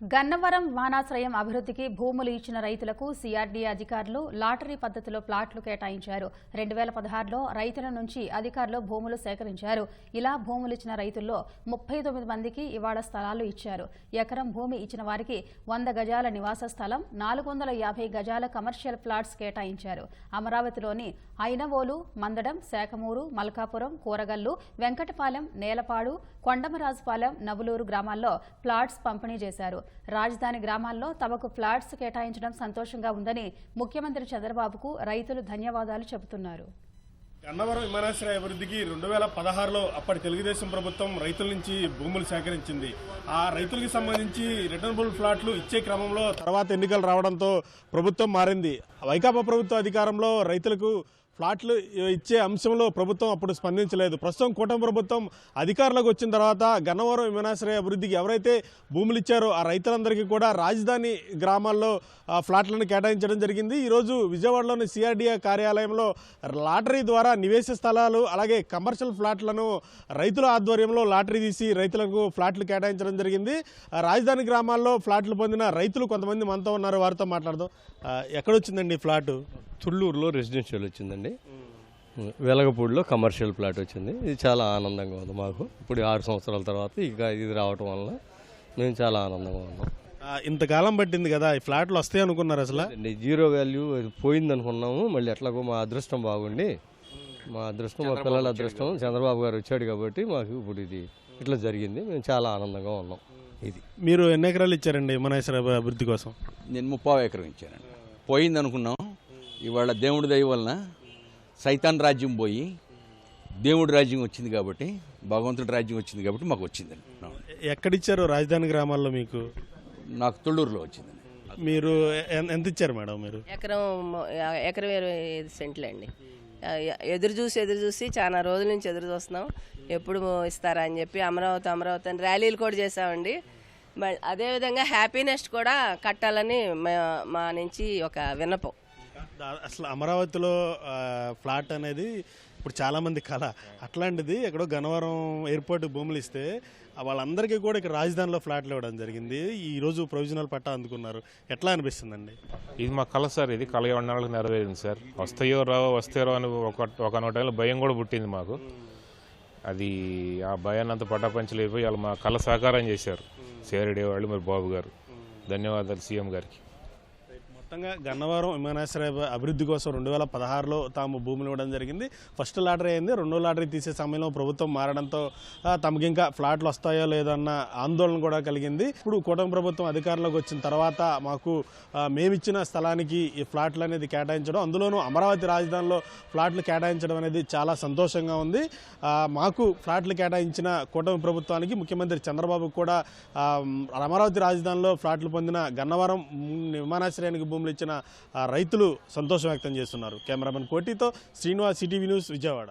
గన్నవరం వానాశ్రయం అభివృద్ధికి భూములు ఇచ్చిన రైతులకు సిఆర్డీ అధికారులు లాటరీ పద్ధతిలో ప్లాట్లు కేటాయించారు. రెండు వేల పదహారులో రైతుల నుంచి అధికారులు భూములు సేకరించారు. ఇలా భూములు ఇచ్చిన రైతుల్లో ముప్పై తొమ్మిది మందికి ఇవాళ స్థలాలు ఇచ్చారు. ఎకరం భూమి ఇచ్చిన వారికి వంద గజాల నివాస స్థలం నాలుగు వందల యాభై గజాల కమర్షియల్ ప్లాట్స్ కేటాయించారు. అమరావతిలోని ఐనవోలు మందడం శాఖమూరు మల్కాపురం కూరగల్లు వెంకటపాలెం నేలపాడు కొండమరాజుపాలెం నవులూరు గ్రామాల్లో ప్లాట్స్ పంపిణీ చేశారు. రాజధాని గ్రామాల్లో తమకు ఫ్లాట్స్ కేటాయించడం సంతోషంగా ఉందని ముఖ్యమంత్రి చంద్రబాబుకు రైతులు ధన్యవాదాలు చెబుతున్నారు. గన్నవరం విమానాశ్రయ అభివృద్ధికి రెండు వేల పదహారులో అప్పటి తెలుగుదేశం ప్రభుత్వం రైతుల నుంచి భూములు సేకరించింది. ఆ రైతులకు సంబంధించి రిటర్నబుల్ ఫ్లాట్లు ఇచ్చే క్రమంలో తర్వాత ఎన్నికలు రావడంతో ప్రభుత్వం మారింది. వైకాపా ప్రభుత్వ అధికారంలో రైతులకు ఫ్లాట్లు ఇచ్చే అంశంలో ప్రభుత్వం అప్పుడు స్పందించలేదు. ప్రస్తుతం కూటమి ప్రభుత్వం అధికారంలోకి వచ్చిన తర్వాత గన్నవరం విమానాశ్రయ అభివృద్ధికి ఎవరైతే భూములు ఇచ్చారో ఆ రైతులందరికీ కూడా రాజధాని గ్రామాల్లో ఫ్లాట్లను కేటాయించడం జరిగింది. ఈరోజు విజయవాడలోని సిఆర్డీఏ కార్యాలయంలో లాటరీ ద్వారా నివేశ స్థలాలు అలాగే కమర్షియల్ ఫ్లాట్లను రైతుల ఆధ్వర్యంలో లాటరీ తీసి రైతులకు ఫ్లాట్లు కేటాయించడం జరిగింది. ఆ, రాజధాని గ్రామాల్లో ఫ్లాట్లు పొందిన రైతులు కొంతమంది మనతో ఉన్నారు. వారితో మాట్లాడదాం. ఎక్కడొచ్చిందండి? ఈ ఫ్లాటు? తుళ్ళూరులో రెసిడెన్షియల్ వచ్చిందండి. వెలగపూడిలో కమర్షియల్ ప్లాట్ వచ్చింది. ఇది చాలా ఆనందంగా ఉంది మాకు. ఇప్పుడు ఆరు సంవత్సరాల తర్వాత ఇక ఇది రావటం వలన మేము చాలా ఆనందంగా ఉన్నాం. ఇంతకాలం పట్టింది కదా ఈ ఫ్లాట్లు వస్తాయి అనుకున్నారు అసలు? అండి జీరో వాల్యూ పోయింది అనుకున్నాము. మళ్ళీ ఎట్లాగో మా అదృష్టం బాగుండి. మా అదృష్టం మా పిల్లల అదృష్టం చంద్రబాబు గారు వచ్చాడు కాబట్టి మాకు ఇప్పుడు ఇది ఇట్లా జరిగింది. మేము చాలా ఆనందంగా ఉన్నాం. ఇది మీరు ఎన్ని ఎకరాలు ఇచ్చారండి విమానాశ్రయ అభివృద్ధి కోసం? నేను ముప్పావు ఎకరం ఇచ్చానండి. పోయింది అనుకున్నాం ఇవాళ దేవుడి దయ వలన సైతాన్ రాజ్యం పోయి దేవుడి రాజ్యం వచ్చింది కాబట్టి భగవంతుడి రాజ్యం వచ్చింది కాబట్టి మాకు వచ్చిందండి. ఎక్కడిచ్చారు? రాజధాని గ్రామాల్లో మీకు? నాకు తుళ్ళూరులో వచ్చిందండి మీరు ఎ- ఎంత ఇచ్చారు మేడం మీరు? ఎకరం ఎకరం ఇరవై ఐదు సెంట్లు అండి. ఎదురు చూసి ఎదురు చూసి చాలా రోజుల నుంచి ఎదురు చూస్తున్నాం. ఎప్పుడు ఇస్తారా అని చెప్పి అమరావతి అమరావతి అని ర్యాలీలు కూడా చేసామండి అదేవిధంగా హ్యాపీనెస్ట్ కూడా కట్టాలని మా- మా నుంచి ఒక విన్నపం. అసలు అమరావతిలో ఫ్లాట్ అనేది ఇప్పుడు చాలా మంది కళ. అట్లాంటిది ఎక్కడో గన్నవరం ఎయిర్పోర్ట్ భూములు ఇస్తే వాళ్ళందరికీ కూడా ఇక్కడ రాజధానిలో ఫ్లాట్లు ఇవ్వడం జరిగింది. ఈ రోజు ప్రొవిజనల్ పట్టా అందుకున్నారు. ఎట్లా అనిపిస్తుందండి? ఇది మా కళ సార్ ఇది కళ నాళ్ళకి నెరవేరింది సార్. వస్తాయో రావో వస్తాయో అని ఒక ఒక టైంలో భయం కూడా పుట్టింది మాకు. అది ఆ భయాన్ని అంతా పటాపంచలేకపోయి వాళ్ళు మా కళ సహకారం చేశారు. సేరడే వాళ్ళు మరి బాబు గారు. ధన్యవాదాలు సీఎం గారికి. మొత్తంగా గన్నవరం విమానాశ్రయ అభివృద్ధి కోసం రెండు వేల పదహారులో తాము భూములు ఇవ్వడం జరిగింది. ఫస్ట్ లాటరీ అయింది. రెండో లాటరీ తీసే సమయంలో ప్రభుత్వం మారడంతో తమకి ఇంకా ఫ్లాట్లు వస్తాయో లేదో ఆందోళన కూడా కలిగింది. ఇప్పుడు కూటమి ప్రభుత్వం అధికారంలోకి వచ్చిన తర్వాత మాకు మేమిచ్చిన స్థలానికి ఈ ఫ్లాట్లు అనేది కేటాయించడం అందులోనూ అమరావతి రాజధానిలో ఫ్లాట్లు కేటాయించడం అనేది చాలా సంతోషంగా ఉంది. మాకు ఫ్లాట్లు కేటాయించిన కూటమి ప్రభుత్వానికి ముఖ్యమంత్రి చంద్రబాబు కూడా అమరావతి రాజధానిలో ఫ్లాట్లు పొందిన గన్నవరం విమానాశ్రయానికి భూమి భూములు ఇచ్చిన ఆ, రైతులు సంతోషం వ్యక్తం చేస్తున్నారు. కెమెరామెన్ కోటితో శ్రీనివాస్ సిటీవీ న్యూస్ విజయవాడ.